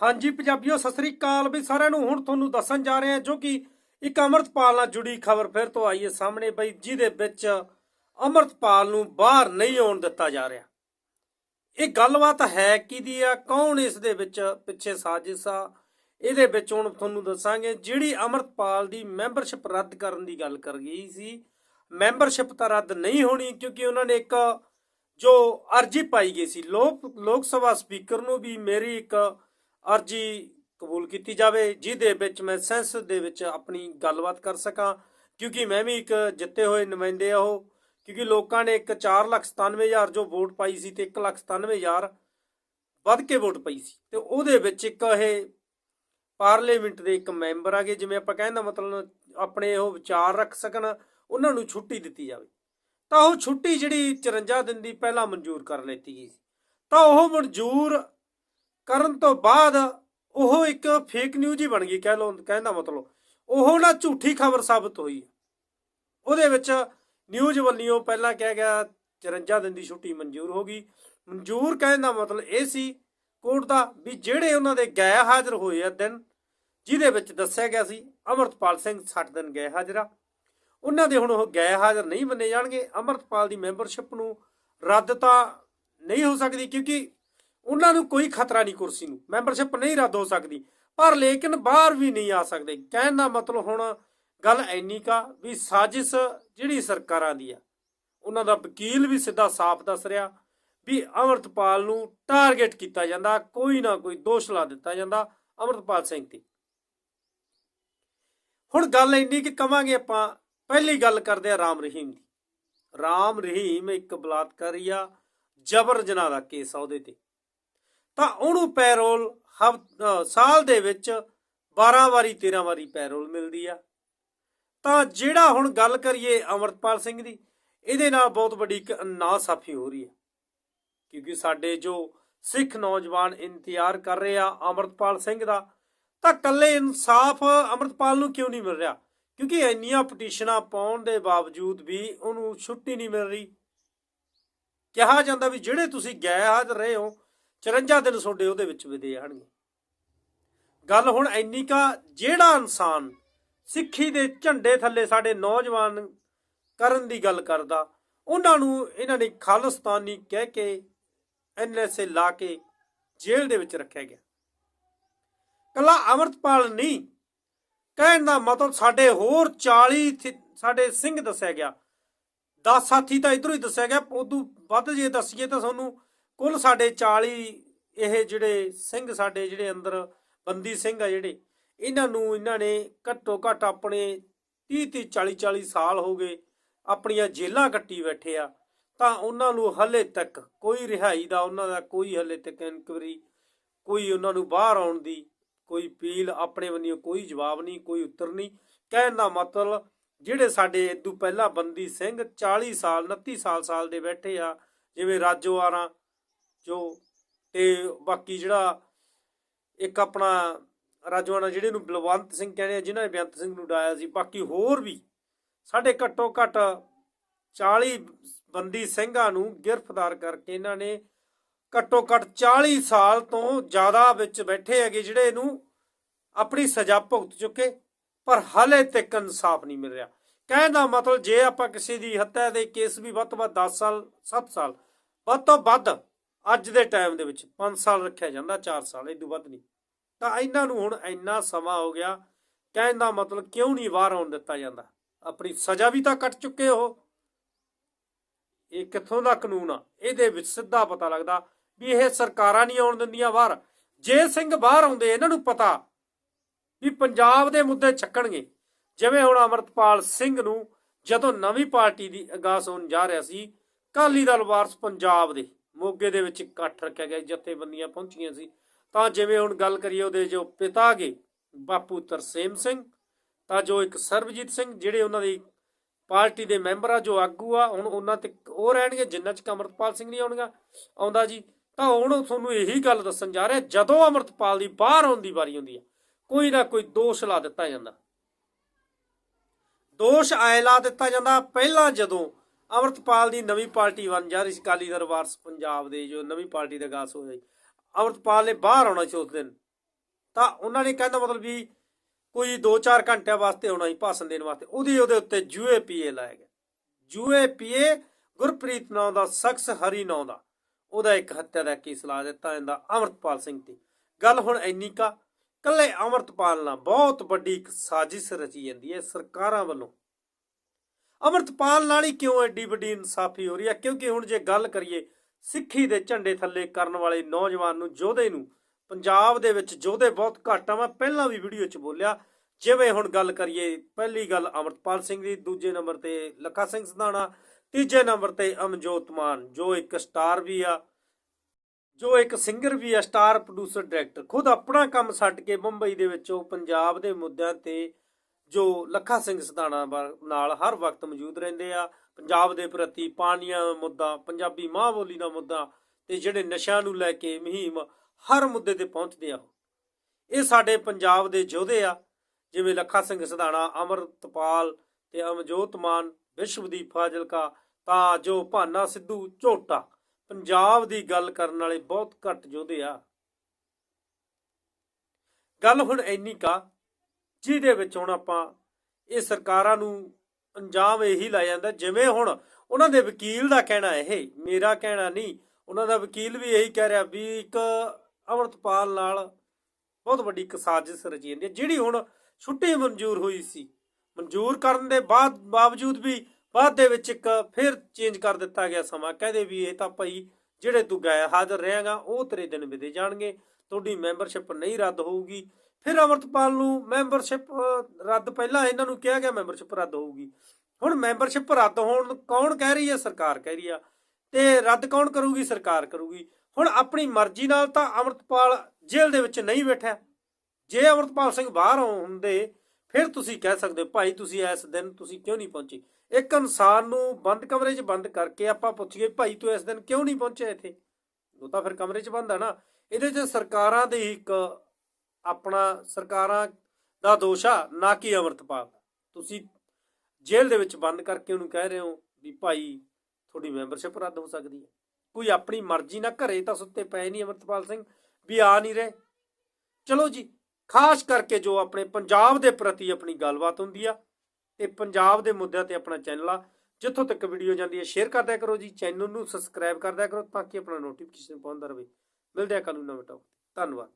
ਹਾਂਜੀ ਪੰਜਾਬੀਓ, ਸਤਿ ਸ੍ਰੀ ਅਕਾਲ। ਵੀ ਸਾਰਿਆਂ ਨੂੰ ਹੁਣ ਤੁਹਾਨੂੰ ਦੱਸਣ ਜਾ ਰਹੇ ਹਾਂ ਜੋ ਕਿ ਇੱਕ ਅਮਰਤਪਾਲ ਨਾਲ ਜੁੜੀ ਖਬਰ ਫਿਰ ਤੋਂ ਆਈ ਹੈ ਸਾਹਮਣੇ ਬਈ, ਜਿਹਦੇ ਵਿੱਚ ਅਮਰਤਪਾਲ ਨੂੰ ਬਾਹਰ ਨਹੀਂ ਆਉਣ ਦਿੱਤਾ ਜਾ ਰਿਹਾ। ਇਹ ਗੱਲਬਾਤ ਹੈ ਕਿਹਦੀ ਆ? ਕੌਣ ਇਸ ਦੇ ਵਿੱਚ ਪਿੱਛੇ ਸਾਜ਼ਿਸ਼ ਆ? ਇਹਦੇ ਵਿੱਚ ਹੁਣ ਤੁਹਾਨੂੰ ਦੱਸਾਂਗੇ, ਜਿਹੜੀ ਅਮਰਤਪਾਲ ਦੀ ਮੈਂਬਰਸ਼ਿਪ ਰੱਦ ਕਰਨ ਦੀ ਗੱਲ ਕਰ ਗਈ ਸੀ, ਮੈਂਬਰਸ਼ਿਪ ਤਾਂ ਰੱਦ ਨਹੀਂ ਹੋਣੀ ਕਿਉਂਕਿ ਉਹਨਾਂ ਨੇ ਇੱਕ ਜੋ ਅਰਜੀ ਪਾਈ ਗਈ ਸੀ। ਲੋਕ ਲੋਕ ਸਭਾ ਸਪੀਕਰ ਨੂੰ ਵੀ ਮੇਰੀ ਇੱਕ ਅਰਜੀ ਕਬੂਲ ਕੀਤੀ ਜਾਵੇ, ਜਿਹਦੇ ਵਿੱਚ ਮੈਂ ਸੈਂਸ ਦੇ ਵਿੱਚ ਆਪਣੀ ਗੱਲਬਾਤ ਕਰ ਸਕਾਂ, ਕਿਉਂਕਿ ਮੈਂ ਵੀ ਇੱਕ ਜਿੱਤੇ ਹੋਏ ਨੁਮਾਇੰਦੇ ਆ ਉਹ, ਕਿਉਂਕਿ ਲੋਕਾਂ ਨੇ ਇੱਕ 497000 ਜੋ ਵੋਟ ਪਾਈ ਸੀ ਤੇ 197000 ਵੱਧ ਕੇ ਵੋਟ ਪਈ ਸੀ। ਤੇ ਉਹਦੇ ਵਿੱਚ ਇੱਕ ਇਹ ਪਾਰਲੀਮੈਂਟ ਦੇ ਇੱਕ ਮੈਂਬਰ ਆਗੇ ਜਿਵੇਂ ਆਪਾਂ ਕਹਿੰਦਾ ਮਤਲਬ ਆਪਣੇ ਉਹ ਵਿਚਾਰ ਰੱਖ ਸਕਣ, ਉਹਨਾਂ ਨੂੰ ਛੁੱਟੀ ਦਿੱਤੀ ਜਾਵੇ। ਤਾਂ ਉਹ ਛੁੱਟੀ ਜਿਹੜੀ 54 ਦਿਨ ਦੀ ਪਹਿਲਾਂ ਮਨਜ਼ੂਰ ਕਰ ਲੈਤੀ ਗਈ ਸੀ। ਤਾਂ ਉਹ ਮਨਜ਼ੂਰ ਕਰਨ ਤੋਂ ਬਾਅਦ ਉਹ ਇੱਕ ਫੇਕ ਨਿਊਜ਼ ਹੀ ਬਣ ਗਈ, ਕਹਿ ਲਓ ਕਹਿੰਦਾ ਮਤਲਬ। ਉਹ ਨਾ ਝੂਠੀ ਖਬਰ ਸਾਬਤ ਹੋਈ ਉਹਦੇ ਵਿੱਚ ਨਿਊਜ਼ ਵੱਲੋਂ ਪਹਿਲਾਂ ਕਿਹਾ ਗਿਆ 54 ਦਿਨ ਦੀ ਛੁੱਟੀ ਮਨਜ਼ੂਰ ਹੋ ਗਈ। ਮਨਜ਼ੂਰ ਕਹਿਣ ਦਾ ਮਤਲਬ ਇਹ ਸੀ, ਕੋਰਟ ਦਾ, ਵੀ ਜਿਹੜੇ ਉਹਨਾਂ ਦੇ ਗੈਰ ਹਾਜ਼ਰ ਹੋਏ ਆ ਦਿਨ, ਜਿਹਦੇ ਵਿੱਚ ਦੱਸਿਆ ਗਿਆ ਸੀ, ਅਮਰਤਪਾਲ ਸਿੰਘ 60 ਦਿਨ ਗਏ ਹਾਜ਼ਰਾ। ਉਹਨਾਂ ਦੇ ਹੁਣ ਉਹ ਗੈਰ ਹਾਜ਼ਰ ਨਹੀਂ ਮੰਨੇ ਜਾਣਗੇ। ਅਮਰਤਪਾਲ ਦੀ ਮੈਂਬਰਸ਼ਿਪ ਨੂੰ ਰੱਦ ਤਾਂ ਨਹੀਂ ਹੋ ਸਕਦੀ, ਕਿਉਂਕਿ ਉਹਨਾਂ ਨੂੰ ਕੋਈ ਖਤਰਾ ਨਹੀਂ ਕੁਰਸੀ ਨੂੰ। ਮੈਂਬਰਸ਼ਿਪ ਨਹੀਂ ਰੱਦ ਹੋ ਸਕਦੀ। ਪਰ ਲੇਕਿਨ ਬਾਹਰ ਵੀ ਨਹੀਂ ਆ ਸਕਦੇ। ਕਹਿਣ ਦਾ ਮਤਲਬ ਹੁਣ ਗੱਲ ਐਨੀ ਕਾ ਵੀ ਸਾਜ਼ਿਸ਼ ਜਿਹੜੀ ਸਰਕਾਰਾਂ ਦੀ ਆ, ਉਹਨਾਂ ਦਾ ਵਕੀਲ ਵੀ ਸਿੱਧਾ ਸਾਫ਼ ਦੱਸ ਰਿਹਾ ਵੀ ਅਮਰਤਪਾਲ ਨੂੰ ਟਾਰਗੇਟ ਕੀਤਾ ਜਾਂਦਾ, ਕੋਈ ਨਾ ਕੋਈ ਦੋਸ਼ ਲਾ ਦਿੱਤਾ ਜਾਂਦਾ ਅਮਰਤਪਾਲ ਸਿੰਘ ਤੇ। ਹੁਣ ਗੱਲ ਇੰਨੀ ਕਿ ਕਵਾਂਗੇ ਆਪਾਂ, ਪਹਿਲੀ ਗੱਲ ਕਰਦੇ ਆ ਰਾਮ ਰਹੀਮ ਦੀ। ਰਾਮ ਰਹੀਮ ਇੱਕ ਬਲਾਤਕਾਰੀ ਆ, ਜਬਰ ਜਨਾਹ ਦਾ ਕੇਸ ਆ ਉਹਦੇ ਤੇ। ਤਾਂ ਉਹਨੂੰ ਪੈਰੋਲ ਹਫ- ਸਾਲ ਦੇ ਵਿੱਚ 12 ਵਾਰੀ 13 ਵਾਰੀ ਪੈਰੋਲ ਮਿਲਦੀ ਆ। ਤਾਂ ਜਿਹੜਾ ਹੁਣ ਗੱਲ ਕਰੀਏ ਅਮਰਤਪਾਲ ਸਿੰਘ ਦੀ, ਇਹਦੇ ਨਾਲ ਬਹੁਤ ਵੱਡੀ ਇੱਕ ਨਾਸਾਫੀ ਹੋ ਰਹੀ ਹੈ ਕਿਉਂਕਿ ਸਾਡੇ ਜੋ ਸਿੱਖ ਨੌਜਵਾਨ ਇੰਤਜ਼ਾਰ ਕਰ ਰਹੇ ਆ ਅਮਰਤਪਾਲ ਸਿੰਘ ਦਾ, ਤਾਂ ਕੱਲੇ ਇਨਸਾਫ ਅਮਰਤਪਾਲ ਨੂੰ ਕਿਉਂ ਨਹੀਂ ਮਿਲ ਰਿਹਾ? ਕਿਉਂਕਿ ਇੰਨੀਆਂ ਪਟੀਸ਼ਨਾਂ ਪਾਉਣ ਦੇ ਬਾਵਜੂਦ ਵੀ ਉਹਨੂੰ ਛੁੱਟੀ ਨਹੀਂ ਮਿਲ ਰਹੀ। ਕਿਹਾ ਜਾਂਦਾ ਵੀ ਜਿਹੜੇ ਤੁਸੀਂ ਗਏ ਹਾਜ਼ਰ ਰਹੇ ਹੋ 54 ਦਿਨ ਤੁਹਾਡੇ ਉਹਦੇ ਵਿੱਚ ਵਿਦੇ ਆਣਗੇ। ਗੱਲ ਹੁਣ ਇੰਨੀ ਕਾ ਜਿਹੜਾ ਇਨਸਾਨ ਸਿੱਖੀ ਦੇ ਝੰਡੇ ਥੱਲੇ ਸਾਡੇ ਨੌਜਵਾਨ ਕਰਨ ਦੀ ਗੱਲ ਕਰਦਾ, ਉਹਨਾਂ ਨੂੰ ਇਹਨਾਂ ਨੇ ਖਾਲਸਤਾਨੀ ਕਹਿ ਕੇ ਐਨਐਸਏ ਲਾ ਕੇ ਜੇਲ੍ਹ ਦੇ ਵਿੱਚ ਰੱਖਿਆ ਗਿਆ। ਕੱਲਾ ਅਮਰਤਪਾਲ ਨਹੀਂ, ਕਹਿਣ ਦਾ ਮਤਲਬ ਸਾਡੇ ਹੋਰ 40 ਸਾਡੇ ਸਿੰਘ ਦੱਸਿਆ ਗਿਆ। 10 ਸਾਥੀ ਤਾਂ ਇਧਰੋਂ ਹੀ ਦੱਸਿਆ ਗਿਆ, ਉਦੋਂ ਵੱਧ ਜੇ ਦੱਸੀਏ ਤਾਂ ਤੁਹਾਨੂੰ ਕੁੱਲ ਸਾਡੇ 40 ਇਹ ਜਿਹੜੇ ਸਿੰਘ ਸਾਡੇ ਜਿਹੜੇ ਅੰਦਰ ਬੰਦੀ ਸਿੰਘ ਆ ਜਿਹੜੇ, ਇਹਨਾਂ ਨੂੰ ਇਹਨਾਂ ਨੇ ਘੱਟੋ ਘੱਟ ਆਪਣੇ 30 30 40 40 ਸਾਲ ਹੋ ਗਏ ਆਪਣੀਆਂ ਜੇਲਾਂ ਕੱਟੀ ਬੈਠੇ ਆ, ਤਾਂ ਉਹਨਾਂ ਨੂੰ ਹਲੇ ਤੱਕ ਕੋਈ ਰਿਹਾਈ ਦਾ ਉਹਨਾਂ ਦਾ ਕੋਈ ਹਲੇ ਤੱਕ ਇਨਕੁਇਰੀ ਕੋਈ ਉਹਨਾਂ ਨੂੰ ਬਾਹਰ ਆਉਣ ਦੀ ਕੋਈ ਅਪੀਲ ਆਪਣੇ ਵੱਲੋਂ ਕੋਈ ਜਵਾਬ ਨਹੀਂ, ਕੋਈ ਉੱਤਰ ਨਹੀਂ, ਕਹਿਣ ਦਾ ਮਤਲਬ ਜਿਹੜੇ ਸਾਡੇ ਇਦੋਂ ਪਹਿਲਾਂ ਬੰਦੀ ਸਿੰਘ 40 ਸਾਲ 29 ਸਾਲ ਸਾਲ ਦੇ ਬੈਠੇ ਆ, ਜਿਵੇਂ ਰਾਜੋਆਰਾ ਜੋ ਤੇ ਬਾਕੀ ਜਿਹੜਾ ਇੱਕ ਆਪਣਾ ਰਾਜਵਾਨਾ ਜਿਹੜੇ ਨੂੰ ਬਲਵੰਤ ਸਿੰਘ ਕਹਿੰਦੇ ਆ, ਜਿਨ੍ਹਾਂ ਨੇ ਬੇਅੰਤ ਸਿੰਘ ਨੂੰ ਡਾਇਆ ਸੀ, ਬਾਕੀ ਹੋਰ ਵੀ ਸਾਡੇ ਘੱਟੋ ਘੱਟ 40 ਬੰਦੀ ਸਿੰਘਾਂ ਨੂੰ ਗ੍ਰਿਫਤਾਰ ਕਰਕੇ ਇਹਨਾਂ ਨੇ ਘੱਟੋ ਘੱਟ 40 ਸਾਲ ਤੋਂ ਜ਼ਿਆਦਾ ਵਿੱਚ ਬੈਠੇ ਹੈਗੇ ਜਿਹੜੇ ਇਹਨੂੰ ਆਪਣੀ ਸਜ਼ਾ ਭੁਗਤ ਚੁੱਕੇ, ਪਰ ਹਾਲੇ ਤੱਕ ਇਨਸਾਫ ਨਹੀਂ ਮਿਲ ਰਿਹਾ। ਕਹਿਣ ਦਾ ਮਤਲਬ ਜੇ ਆਪਾਂ ਕਿਸੇ ਦੀ ਹੱਤਿਆ ਦੇ ਕੇਸ ਵੀ ਵੱਧ ਤੋਂ ਵੱਧ 10 ਸਾਲ 7 ਸਾਲ, ਵੱਧ ਤੋਂ ਵੱਧ ਅੱਜ ਦੇ ਟਾਈਮ ਦੇ ਵਿੱਚ 5 ਸਾਲ ਰੱਖਿਆ ਜਾਂਦਾ 4 ਸਾਲ ਇਹ ਤੋਂ ਵੱਧ ਨਹੀਂ। ਤਾਂ ਇਹਨਾਂ ਨੂੰ ਹੁਣ ਇੰਨਾ ਸਮਾਂ ਹੋ ਗਿਆ, ਕਹਿਣ ਦਾ ਮਤਲਬ ਕਿਉਂ ਨਹੀਂ ਬਾਹਰ ਆਉਣ ਦਿੱਤਾ ਜਾਂਦਾ? ਆਪਣੀ ਸਜ਼ਾ ਵੀ ਤਾਂ ਕੱਟ ਚੁੱਕੇ ਉਹ। ਇਹ ਕਿੱਥੋਂ ਦਾ ਕਾਨੂੰਨ ਆ? ਇਹਦੇ ਵਿੱਚ ਸਿੱਧਾ ਪਤਾ ਲੱਗਦਾ ਵੀ ਇਹ ਸਰਕਾਰਾਂ ਨਹੀਂ ਆਉਣ ਦਿੰਦੀਆਂ ਬਾਹਰ ਜੇ ਸਿੰਘ ਬਾਹਰ ਆਉਂਦੇ, ਇਹਨਾਂ ਨੂੰ ਪਤਾ ਵੀ ਪੰਜਾਬ ਦੇ ਮੁੱਦੇ ਚੱਕਣਗੇ ਜਿਵੇਂ ਹੁਣ ਅਮਰਤਪਾਲ ਸਿੰਘ ਨੂੰ ਜਦੋਂ ਨਵੀਂ ਪਾਰਟੀ ਦੀ ਅਗਾਸ ਹੋਣ ਜਾ ਰਿਹਾ ਸੀ ਕਾਲੀ ਦਲ ਵਾਰਸ ਪੰਜਾਬ ਦੇ। ਮੋਗੇ ਦੇ ਵਿੱਚ ਇਕੱਠ ਰੱਖਿਆ ਗਿਆ, ਜਥੇਬੰਦੀਆਂ ਪਹੁੰਚੀਆਂ ਸੀ। ਤਾਂ ਜਿਵੇਂ ਹੁਣ ਗੱਲ ਕਰੀਏ ਉਹਦੇ ਜੋ ਪਿਤਾ ਗੇ ਬਾਪੂ ਤਰਸੇਮ ਸਿੰਘ, ਤਾਂ ਜੋ ਇੱਕ ਸਰਬਜੀਤ ਸਿੰਘ ਜਿਹੜੇ ਉਹਨਾਂ ਦੀ ਪਾਰਟੀ ਦੇ ਮੈਂਬਰ ਆ, ਜੋ ਆਗੂ ਆ, ਹੁਣ ਉਹਨਾਂ ਤੇ ਉਹ ਰਹਿਣਗੇ ਜਿੰਨਾ ਚ ਅਮਰਤਪਾਲ ਸਿੰਘ ਨਹੀਂ ਆਉਣਗਾ, ਆਉਂਦਾ ਜੀ। ਤਾਂ ਹੁਣ ਤੁਹਾਨੂੰ ਇਹੀ ਗੱਲ ਦੱਸਣ ਜਾ ਰਿਹਾ, ਜਦੋਂ ਅਮਰਤਪਾਲ ਦੀ ਬਾਹਰ ਆਉਣ ਦੀ ਵਾਰੀ ਹੁੰਦੀ ਆ, ਕੋਈ ਨਾ ਕੋਈ ਦੋਸ਼ ਲਾ ਦਿੱਤਾ ਜਾਂਦਾ। ਦੋਸ਼ ਐ ਲਾ ਦਿੱਤਾ ਜਾਂਦਾ, ਪਹਿਲਾਂ ਜਦੋਂ ਅਮਰਤਪਾਲ ਦੀ ਨਵੀਂ ਪਾਰਟੀ ਬਣ ਜਾ ਰਹੀ ਸੀ ਕਾਲੀ ਦਰਬਾਰ ਪੰਜਾਬ ਦੇ ਜੋ ਨਵੀਂ ਪਾਰਟੀ ਦਾ ਗਾਸ ਹੋ ਸੀ ਅਮਰਤਪਾਲ ਨੇ ਬਾਹਰ ਆਉਣਾ ਸੀ ਉਸ ਦਿਨ। ਤਾਂ ਉਹਨਾਂ ਨੇ ਕਹਿੰਦਾ ਮਤਲਬ ਵੀ ਕੋਈ 2-4 ਘੰਟਿਆਂ ਵਾਸਤੇ ਆਉਣਾ ਸੀ, ਭਾਸ਼ਣ ਦੇਣ ਵਾਸਤੇ। ਉਹਦੀ ਉਹਦੇ ਉੱਤੇ ਜੂਏ ਪੀਏ ਲਾਇਆ ਗਿਆ। ਜੂਏ ਪੀਏ ਗੁਰਪ੍ਰੀਤ ਨਾਂ ਦਾ, ਸ਼ਖਸ ਹਰੀ ਨਾਂ ਦਾ। ਉਹਦਾ ਇੱਕ ਹੱਤਿਆ ਦਾ ਕੇਸ ਲਾ ਦਿੱਤਾ ਜਾਂਦਾ ਅਮਰਤਪਾਲ ਸਿੰਘ ਤੇ। ਗੱਲ ਹੁਣ ਇੰਨੀ ਕਾ ਕੱਲੇ ਅਮਰਤਪਾਲ ਨਾਲ ਬਹੁਤ ਵੱਡੀ ਇੱਕ ਸਾਜ਼ਿਸ਼ ਰਚੀ ਜਾਂਦੀ ਹੈ ਸਰਕਾਰਾਂ ਵੱਲੋਂ। ਅਮਰਤਪਾਲ ਨਾਲ ਹੀ ਕਿਉਂ ਐਡੀ ਵੱਡੀ ਇਨਸਾਫੀ ਹੋ ਰਹੀ ਹੈ? ਕਿਉਂਕਿ ਹੁਣ ਜੇ ਗੱਲ ਕਰੀਏ ਸਿੱਖੀ ਦੇ ਝੰਡੇ ਥੱਲੇ ਕਰਨ ਵਾਲੇ ਨੌਜਵਾਨ ਨੂੰ, ਯੋਧੇ ਨੂੰ, ਪੰਜਾਬ ਦੇ ਵਿੱਚ ਯੋਧੇ ਬਹੁਤ ਘੱਟ ਆ। ਮੈਂ ਪਹਿਲਾਂ ਵੀ ਵੀਡੀਓ 'ਚ ਬੋਲਿਆ, ਜਿਵੇਂ ਹੁਣ ਗੱਲ ਕਰੀਏ, ਪਹਿਲੀ ਗੱਲ ਅਮਰਤਪਾਲ ਸਿੰਘ ਦੀ, ਦੂਜੇ ਨੰਬਰ ਤੇ ਲੱਖਾ ਸਿੰਘ ਸੰਧਾਣਾ ਤੀਜੇ ਨੰਬਰ ਤੇ ਅਮਜੋਤ ਮਾਨ, ਜੋ ਇੱਕ ਸਟਾਰ ਵੀ ਆ, ਜੋ ਇੱਕ ਸਿੰਗਰ ਵੀ ਆ, ਸਟਾਰ ਪ੍ਰੋਡਿਊਸਰ, ਡਾਇਰੈਕਟਰ। ਖੁਦ ਆਪਣਾ ਕੰਮ ਛੱਡ ਕੇ ਮੁੰਬਈ ਦੇ ਵਿੱਚ ਉਹ ਪੰਜਾਬ ਦੇ ਮੁੱਦਿਆਂ ਤੇ ਜੋ ਲੱਖਾ ਸਿੰਘ ਸਧਾਣਾ ਵਾ- ਨਾਲ ਹਰ ਵਕਤ ਮੌਜੂਦ ਰਹਿੰਦੇ ਆ। ਪੰਜਾਬ ਦੇ ਪ੍ਰਤੀ ਪਾਣੀਆਂ ਦਾ ਮੁੱਦਾ, ਪੰਜਾਬੀ ਮਾਂ ਬੋਲੀ ਦਾ ਮੁੱਦਾ ਤੇ ਜਿਹੜੇ ਨਸ਼ਿਆਂ ਨੂੰ ਲੈ ਕੇ ਮੁਹਿੰਮ ਹਰ ਮੁੱਦੇ ਤੇ ਪਹੁੰਚਦੇ ਆ ਉਹ। ਇਹ ਸਾਡੇ ਪੰਜਾਬ ਦੇ ਯੋਧੇ ਆ, ਜਿਵੇਂ ਲੱਖਾ ਸਿੰਘ ਸਧਾਣਾ ਅਮਰਤਪਾਲ ਤੇ ਅਮਜੋਤ ਮਾਨ, ਵਿਸ਼ਵਦੀਪ ਫਾਜ਼ਿਲਕਾ, ਤਾਂ ਜੋ ਭਾਨਾ ਸਿੱਧੂ ਝੋਟਾ। ਪੰਜਾਬ ਦੀ ਗੱਲ ਕਰਨ ਵਾਲੇ ਬਹੁਤ ਘੱਟ ਯੋਧੇ ਆ। ਗੱਲ ਹੁਣ ਇੰਨੀ ਕਾ ਜਿਹਦੇ ਵਿੱਚ ਹੁਣ ਆਪਾਂ ਇਹ ਸਰਕਾਰਾਂ ਨੂੰ ਅੰਜਾਮ ਇਹੀ ਲਾਇਆ ਜਾਂਦਾ, ਜਿਵੇਂ ਹੁਣ ਉਹਨਾਂ ਦੇ ਵਕੀਲ ਦਾ ਕਹਿਣਾ ਇਹ, ਮੇਰਾ ਕਹਿਣਾ ਨਹੀਂ, ਉਹਨਾਂ ਦਾ ਵਕੀਲ ਵੀ ਇਹੀ ਕਹਿ ਰਿਹਾ ਵੀ ਇੱਕ ਅਮਰਤਪਾਲ ਨਾਲ ਬਹੁਤ ਵੱਡੀ ਇੱਕ ਸਾਜ਼ਿਸ਼ ਰਚੀ ਜਾਂਦੀ ਹੈ, ਜਿਹੜੀ ਹੁਣ ਛੁੱਟੀ ਮਨਜ਼ੂਰ ਹੋਈ ਸੀ। ਮਨਜ਼ੂਰ ਕਰਨ ਦੇ ਬਾਅਦ ਬਾਵਜੂਦ ਵੀ ਬਾਅਦ ਦੇ ਵਿੱਚ ਇੱਕ ਫਿਰ ਚੇਂਜ ਕਰ ਦਿੱਤਾ ਗਿਆ ਸਮਾਂ, ਕਹਦੇ ਵੀ ਇਹ ਤਾਂ ਭਾਈ ਜਿਹੜੇ ਤੂੰ ਗਾਇ ਹਾਜ਼ਰ ਰਹੇਗਾ, ਉਹ ਤੇਰੇ ਦਿਨ ਵਿਦੇ ਜਾਣਗੇ, ਤੁਹਾਡੀ ਮੈਂਬਰਸ਼ਿਪ ਨਹੀਂ ਰੱਦ ਹੋਊਗੀ। ਫਿਰ ਅਮਰਤਪਾਲ ਨੂੰ ਮੈਂਬਰਸ਼ਿਪ ਰੱਦ ਪਹਿਲਾਂ ਇਹਨਾਂ ਨੂੰ ਕਿਹਾ ਗਿਆ ਮੈਂਬਰਸ਼ਿਪ ਰੱਦ ਹੋਊਗੀ। ਹੁਣ ਮੈਂਬਰਸ਼ਿਪ ਰੱਦ ਹੋਣ ਕੌਣ ਕਹਿ ਰਹੀ ਹੈ? ਸਰਕਾਰ ਕਹਿ ਰਹੀ ਆ। ਤੇ ਰੱਦ ਕੌਣ ਕਰੂਗੀ? ਸਰਕਾਰ ਕਰੂਗੀ। ਹੁਣ ਆਪਣੀ ਮਰਜ਼ੀ ਨਾਲ ਤਾਂ ਅਮਰਤਪਾਲ ਜੇਲ੍ਹ ਦੇ ਵਿੱਚ ਨਹੀਂ ਬੈਠਾ। ਜੇ ਅਮਰਤਪਾਲ ਸਿੰਘ ਬਾਹਰ ਹੁੰਦੇ, ਫਿਰ ਤੁਸੀਂ ਕਹਿ ਸਕਦੇ ਭਾਈ, ਤੁਸੀਂ ਇਸ ਦਿਨ ਤੁਸੀਂ ਕਿਉਂ ਨਹੀਂ ਪਹੁੰਚੇ? ਇੱਕ ਇਨਸਾਨ ਨੂੰ ਬੰਦ ਕਮਰੇ 'ਚ ਬੰਦ ਕਰਕੇ ਆਪਾਂ ਪੁੱਛੀਏ, ਭਾਈ, ਤੂੰ ਇਸ ਦਿਨ ਕਿਉਂ ਨਹੀਂ ਪਹੁੰਚਿਆ ਇੱਥੇ? ਉਹ ਤਾਂ ਫਿਰ ਕਮਰੇ 'ਚ ਬੰਦ ਆ ਨਾ। ਇਹਦੇ 'ਚ ਸਰਕਾਰਾਂ ਦੀ ਇੱਕ ਆਪਣਾ ਸਰਕਾਰਾਂ ਦਾ ਦੋਸ਼ ਆ, ਨਾ ਕਿ ਅਮਰਤਪਾਲ ਦਾ। ਤੁਸੀਂ ਜੇਲ੍ਹ ਦੇ ਵਿੱਚ ਬੰਦ ਕਰਕੇ ਉਹਨੂੰ ਕਹਿ ਰਹੇ ਹੋ ਵੀ ਭਾਈ ਤੁਹਾਡੀ ਮੈਂਬਰਸ਼ਿਪ ਰੱਦ ਹੋ ਸਕਦੀ ਹੈ। ਕੋਈ ਆਪਣੀ ਮਰਜ਼ੀ ਨਾਲ ਘਰੇ ਤਾਂ ਸੁੱਤੇ ਪਏ ਨਹੀਂ ਅਮਰਤਪਾਲ ਸਿੰਘ, ਵੀ ਆ ਨਹੀਂ ਰਹੇ। ਚਲੋ ਜੀ, ਖਾਸ ਕਰਕੇ ਜੋ ਆਪਣੇ ਪੰਜਾਬ ਦੇ ਪ੍ਰਤੀ ਆਪਣੀ ਗੱਲਬਾਤ ਹੁੰਦੀ ਆ, ਤੇ ਪੰਜਾਬ ਦੇ ਮੁੱਦਿਆਂ ਤੇ ਆਪਣਾ ਚੈਨਲ ਆ, ਜਿੱਥੋਂ ਤੱਕ ਵੀਡੀਓ ਜਾਂਦੀ ਹੈ, ਸ਼ੇਅਰ ਕਰਦਿਆ ਕਰੋ ਜੀ, ਚੈਨਲ ਨੂੰ ਸਬਸਕ੍ਰਾਈਬ ਕਰਦਿਆ ਕਰੋ, ਤਾਂ ਕਿ ਆਪਣਾ ਨੋਟੀਫਿਕੇਸ਼ਨ ਪਹੁੰਚਦਾ ਰਹੇ। ਮਿਲਦੇ ਆ ਕੱਲ ਨੂੰ ਨਵੇਂ ਟੌਪਿਕ ਧੰਨਵਾਦ।